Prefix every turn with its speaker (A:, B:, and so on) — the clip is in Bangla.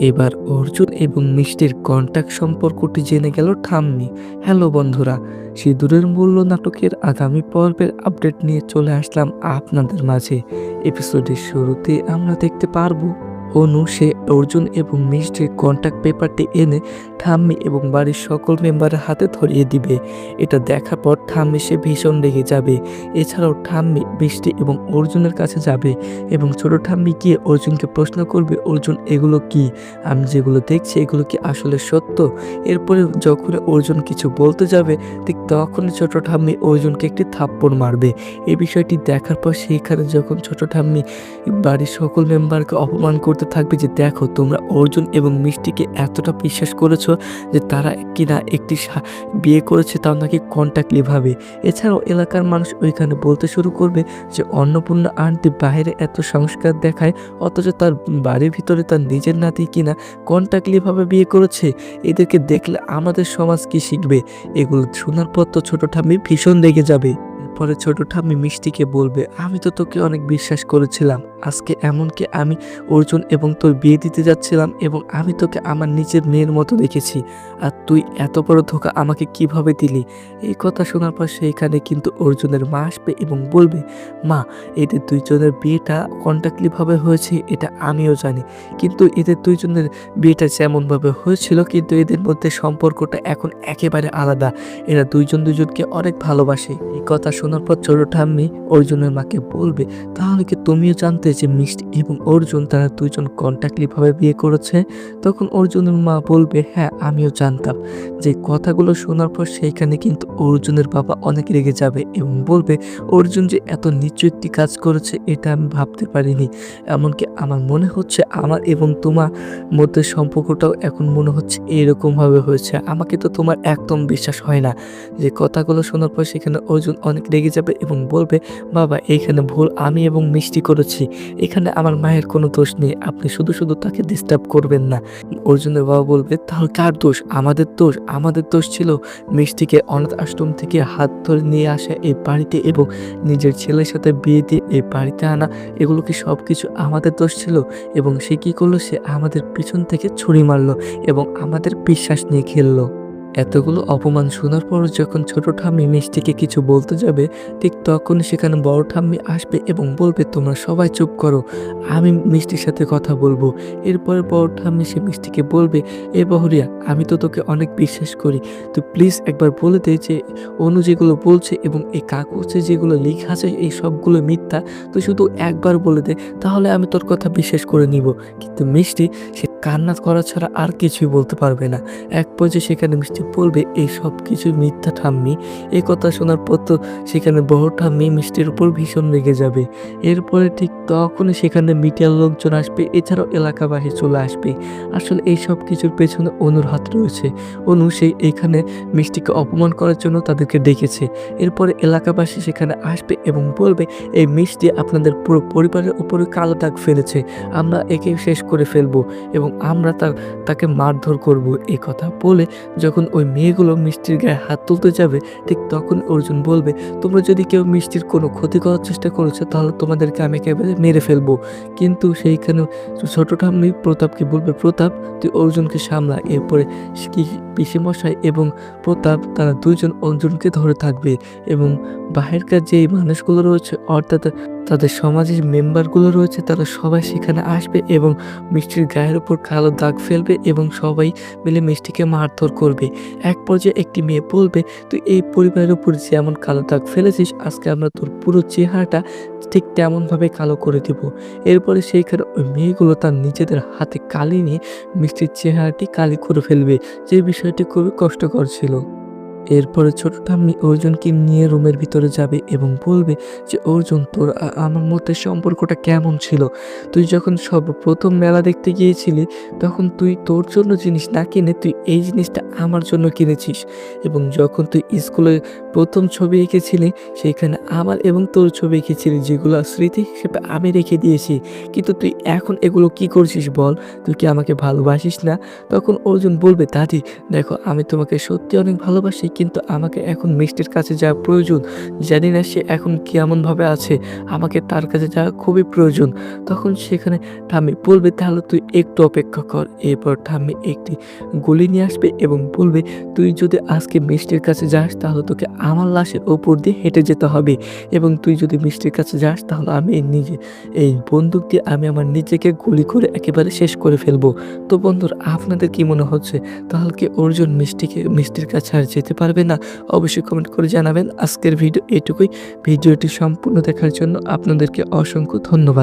A: এবার অর্জুন এবং মিষ্টির কন্ট্যাক্ট সম্পর্কটি জেনে গেল ঠাম্মি। হ্যালো বন্ধুরা, সিঁদুরের মূল্য নাটকের আগামী পর্বের আপডেট নিয়ে চলে আসলাম আপনাদের মাঝে। এপিসোডের শুরুতে আমরা দেখতে পারব অনু, সে অর্জুন এবং মিষ্টির কন্ট্যাক্ট পেপারটি এনে ঠাম্মি এবং বাড়ির সকল মেম্বারের হাতে ধরিয়ে দিবে। এটা দেখার পর ঠাম্মি সে ভীষণ রেগে যাবে। এছাড়াও ঠাম্মি, মিষ্টি এবং অর্জুনের কাছে যাবে এবং ছোট ঠাম্মি গিয়ে অর্জুনকে প্রশ্ন করবে, অর্জুন, এগুলো কি? আমি যেগুলো দেখছি, এগুলো কি আসলে সত্য? এরপরে যখন অর্জুন কিছু বলতে যাবে, ঠিক তখনই ছোট ঠাম্মি অর্জুনকে একটি থাপ্পড় মারবে। এই বিষয়টি দেখার পর সেইখানে যখন ছোট ঠাম্মি বাড়ির সকল মেম্বারকে অপমান করতে থাকবে যে দেখো, তোমরা অর্জুন এবং মিষ্টিকে এতটা বিশ্বাস করেছ যে তারা কিনা একটি বিয়ে করেছে তাও নাকি কন্ট্যাক্টলি ভাবে এছাড়াও এলাকার মানুষ ওইখানে বলতে শুরু করবে যে অন্নপূর্ণা আন্টি বাইরে এত সংস্কার দেখায়, অথচ তার বাড়ির ভিতরে তার নিজের নাতি কিনা কন্ট্যাক্টলি ভাবে বিয়ে করেছে। এদেরকে দেখলে আমাদের সমাজ কি শিখবে? এগুলো শোনার পর তো ছোটো ঠাম্মি ভীষণ রেগে যাবে। পরে ছোট ঠাম্মি মিষ্টিকে বলবে, আমি তো তোকে অনেক বিশ্বাস করেছিলাম। আজকে এমনকি আমি অর্জুন এবং তোর বিয়ে দিতে যাচ্ছিলাম এবং আমি তোকে আমার নিজের মেয়ের মতো দেখেছি। আর তুই এত বড় ধোকা আমাকে কীভাবে দিলি? এই কথা শোনার পর সেইখানে কিন্তু অর্জুনের মা আসবে এবং বলবে, মা এদের দুইজনের বিয়েটা কন্ট্যাক্টলিভাবে হয়েছে, এটা আমিও জানি। কিন্তু এদের দুইজনের বিয়েটা যেমনভাবে হয়েছিল, কিন্তু এদের মধ্যে সম্পর্কটা এখন একেবারে আলাদা। এরা দুইজন দুজনকে অনেক ভালোবাসে। এই কথা শোনার পর ছোট ঠাম্মি অর্জুনের মাকে বলবে, তাহলে কি তুমিও জানতে যে মিষ্টি এবং অর্জুন তারা দুইজন কন্ট্যাক্টলিভাবে বিয়ে করেছে, তখন অর্জুনের মা বলবে হ্যাঁ আমিও জানতাম। যে কথাগুলো শোনার পর সেইখানে কিন্তু অর্জুনের বাবা অনেক রেগে যাবে এবং বলবে, অর্জুন যে এত নিচু একটি কাজ করেছে, এটা আমি ভাবতে পারিনি। এমনকি আমার মনে হচ্ছে আমার এবং তোমার মধ্যে সম্পর্কটাও এখন মনে হচ্ছে এরকমভাবে হয়েছে। আমাকে তো তোমার একদম বিশ্বাস হয় না। যে কথাগুলো শোনার পর সেখানে অর্জুন অনেক রেগে যাবে এবং বলবে, বাবা, এইখানে ভুল। আমি এবং মিষ্টি করেছি। এখানে আমার মায়ের কোনো দোষ নেই। আপনি শুধু শুধু তাকে ডিস্টার্ব করবেন না। অর্জুনের বাবা বলবে, তাহলে কার দোষ? আমাদের দোষ? আমাদের দোষ ছিল মিষ্টিকে অনাথ আশ্রম থেকে হাত ধরে নিয়ে আসা এই বাড়িতে এবং নিজের ছেলের সাথে বিয়ে দিয়ে এই বাড়িতে আনা। এগুলো কি সব কিছু আমাদের দোষ ছিল? এবং সে কি করল? সে আমাদের পিছন থেকে ছুরি মারলো এবং আমাদের বিশ্বাস নিয়ে খেললো। এতগুলো অপমান শোনার পর যখন ছোট ঠাম্মি মিষ্টিকে কিছু বলতে যাবে, ঠিক তখন সেখানে বড় ঠাম্মি আসবে এবং বলবে, তোমরা সবাই চুপ করো, আমি মিষ্টির সাথে কথা বলব। এরপরে বড় ঠাম্মি সে মিষ্টিকে বলবে, এ বহরিয়া, আমি তো তোকে অনেক বিশ্বাস করি। তো প্লিজ একবার বলে দে যে, অনু যেগুলো বলছে এবং এই কাগজে যেগুলো লেখা আছে, এই সবগুলো মিথ্যা। তো শুধু একবার বলে দে, তাহলে আমি তোর কথা বিশ্বাস করে নিব। কিন্তু মিষ্টি, সে কান্না করা ছাড়া আর কিছুই বলতে পারবে না। এক পর্যায়ে সেখানে মিষ্টি বলবে, এই সব কিছু মিথ্যা ঠাম্মি। এই কথা শোনার পর তো সেখানে বড় ঠাম্মি মিষ্টির উপর ভীষণ রেগে যাবে। এরপরে ঠিক তখনই সেখানে মিডিয়ার লোকজন আসবে, এছাড়াও এলাকাবাসী চলে আসবে। আসলে এই সব কিছুর পেছনে অনুর হাত রয়েছে। অনু সেই এইখানে মিষ্টিকে অপমান করার জন্য তাদেরকে ডেকেছে। এরপরে এলাকাবাসী সেখানে আসবে এবং বলবে, এই মিষ্টি আপনাদের পুরো পরিবারের উপরে কালো দাগ ফেলেছে। আমরা একে শেষ করে ফেলব এবং আমরা তা, তাকে মারধর করব এই কথা বলে যখন ওই মেয়েগুলো মিষ্টির গায়ে হাত তুলতে যাবে, ঠিক তখন অর্জুন বলবে, তোমরা যদি কেউ মিষ্টির কোনো ক্ষতি করার চেষ্টা করেছ, তাহলে তোমাদেরকে আমি একেবারে মেরে ফেলব। কিন্তু সেইখানে ছোট ঠাম্মি প্রতাপকে বলবে, প্রতাপ, তুই অর্জুনকে সামলা। এরপরে পিসিমশাই এবং প্রতাপ তারা দুইজন অর্জুনকে ধরে থাকবে এবং বাহিরকার যেই মানুষগুলো রয়েছে, অর্থাৎ তাদের সমাজের মেম্বারগুলো রয়েছে, তারা সবাই সেখানে আসবে এবং মিষ্টির গায়ের উপর কালো দাগ ফেলবে এবং সবাই মিলে মিষ্টিকে মারধর করবে। এক পর্যায়ে একটি মেয়ে বলবে, তুই এই পরিবারের উপর যেমন কালো দাগ ফেলেছিস, আজকে আমরা তোর পুরো চেহারাটা ঠিক তেমনভাবে কালো করে দিব। এরপরে সেইখানে ওই মেয়েগুলো তার নিজেদের হাতে কালি নিয়ে মিষ্টির চেহারাটি কালি করে ফেলবে। যে বিষয়টি খুবই কষ্টকর ছিল। এরপরে ছোট ঠাম্মি অর্জুনকে নিয়ে রুমের ভিতরে যাবে এবং বলবে যে, অর্জুন, তোর আমার মধ্যে সম্পর্কটা কেমন ছিল? তুই যখন সর্বপ্রথম মেলা দেখতে গিয়েছিলি, তখন তুই তোর জন্য জিনিস না কিনে তুই এই জিনিসটা আমার জন্য কিনেছিস। এবং যখন তুই স্কুলে প্রথম ছবি এঁকেছিলি সেইখানে আমার এবং তোর ছবি এঁকেছিলি, যেগুলো স্মৃতি হিসেবে আমি রেখে দিয়েছি। কিন্তু তুই এখন এগুলো কি করছিস বল? তুই কি আমাকে ভালোবাসিস না? তখন অর্জুন বলবে, দাদি, দেখো, আমি তোমাকে সত্যি অনেক ভালোবাসি কিন্তু আমাকে এখন মিষ্টির কাছে যাওয়া প্রয়োজন। জানি না সে এখন কেমনভাবে আছে। আমাকে তার কাছে যাওয়া খুবই প্রয়োজন। তখন সেখানে ঠাম্মি বলবে, তাহলে তুই একটু অপেক্ষা কর। এরপর ঠাম্মি একটি গুলি নিয়ে আসবে এবং বলবে, তুই যদি আজকে মিষ্টির কাছে যাস, তাহলে তোকে আমার লাশের ওপর দিয়ে হেঁটে যেতে হবে। এবং তুই যদি মিষ্টির কাছে যাস, তাহলে আমি নিজে, এই বন্দুক দিয়ে আমি আমার নিজেকে গুলি করে একেবারে শেষ করে ফেলব। তো বন্ধুর, আপনাদের কি মনে হচ্ছে? তাহলে কি অর্জুন মিষ্টিকে, মিষ্টির কাছে আর যেতে পারবে না, অবশ্যই কমেন্ট করে জানাবেন। আজকের ভিডিও এটুকুই। ভিডিওটি সম্পূর্ণ দেখার জন্য আপনাদেরকে অসংখ্য ধন্যবাদ।